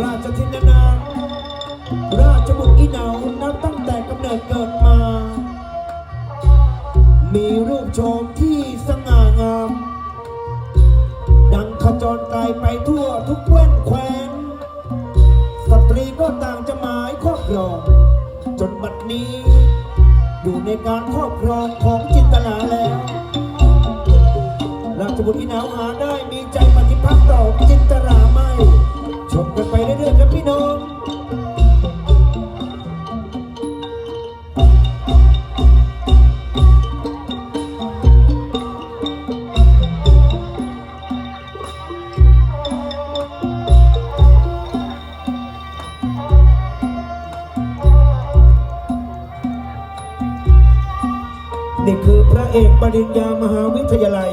ราชธินนา ราชบุตรอีเหนานับตั้งแต่กำเนิดเกิดมา มีรูปโฉมที่สง่างาม ดังขจรไายไปทั่วทุกแว่นแควนสตรีก็ต่างจะหมายครอบครอง จนบัดนี้ อยู่ในการครอบครองของจินตนาแล้ว ราชบุตรอีเหนาหาได้มีใจ กันไปเรื่อยๆครับพี่น้องนี่คือพระเอกปริญญามหาวิทยาลัย